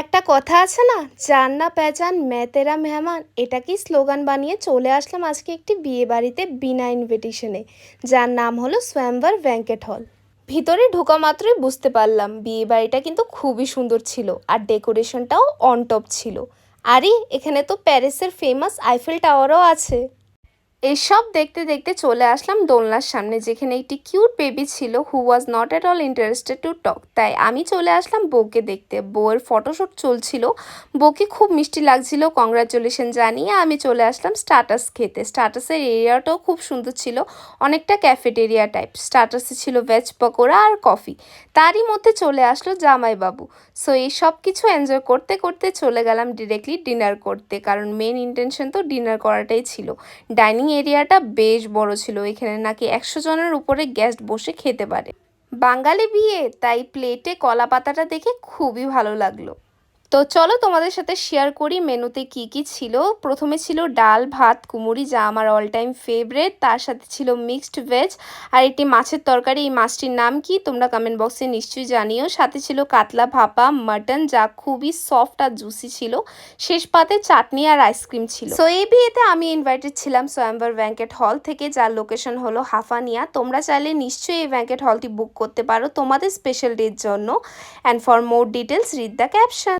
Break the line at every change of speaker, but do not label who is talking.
একটা কথা আছে না, যার না প্যাচান ম্যাতেরা মেহমান, এটা কি স্লোগান বানিয়ে চলে আসলাম আজকে একটি বিয়ে বাড়িতে বিনা ইনভিটেশনে যার নাম হলো স্বয়ম্বর ব্যাঙ্কেট হল। ভিতরে ঢোকা মাত্রই বুঝতে পারলাম বিয়ে বাড়িটা কিন্তু খুবই সুন্দর ছিল আর ডেকোরেশনটাও অন টপ ছিল। আরে, এখানে তো প্যারিসের ফেমাস আইফেল টাওয়ারও আছে। এইসব দেখতে দেখতে চলে আসলাম দোলনার সামনে, যেখানে একটি কিউট বেবি ছিল who was not at all interested to talk তাই আমি চলে আসলাম বউকে দেখতে। বউয়ের ফটোশ্যুট চলছিল। বউকে খুব মিষ্টি লাগছিল কংগ্রাচুলেশন জানিয়ে আমি চলে আসলাম স্টাটাস খেতে। স্টাটাসের এরিয়াটাও খুব সুন্দর ছিল, অনেকটা ক্যাফেটেরিয়া টাইপ স্টাটাসে ছিল ভেজ পকোড়া আর কফি তারই মধ্যে চলে আসলো জামাইবাবু। সো এই সব কিছু এনজয় করতে করতে চলে গেলাম ডিরেক্টলি ডিনার করতে, কারণ মেন ইন্টেনশন তো ডিনার করাটাই ছিল। ডাইনিং এরিয়াটা বেশ বড় ছিল। এখানে নাকি একশো জনের উপরে গেস্ট বসে খেতে পারে। বাঙালি বিয়ে, তাই প্লেটে কলা পাতাটা দেখে খুবই ভালো লাগল। তো চলো তোমাদের সাথে শেয়ার করি মেনুতে কি কি ছিল। প্রথমে ছিল ডাল, ভাত কুমুরি যা আমার অল টাইম ফেভারেট তার সাথে ছিল মিক্সড ভেজ আর একটি মাছের তরকারি। এই মাছটির নাম কি তোমরা কমেন্ট বক্সে নিশ্চয়ই জানিও। সাথে ছিল কাতলা ভাপা মাটন যা খুবই সফট আর জুসি ছিল। শেষ পাতে চাটনি আর আইসক্রিম ছিল। সো এই বিয়েতে আমি ইনভাইটেড ছিলাম সোয়াম্বার ব্যাঙ্কেট হল থেকে, যার লোকেশন হলো হাফানিয়া। তোমরা চাইলে নিশ্চয়ই এই ব্যাঙ্কেট হলটি বুক করতে পারো তোমাদের স্পেশাল ডের জন্য। And for more details read the caption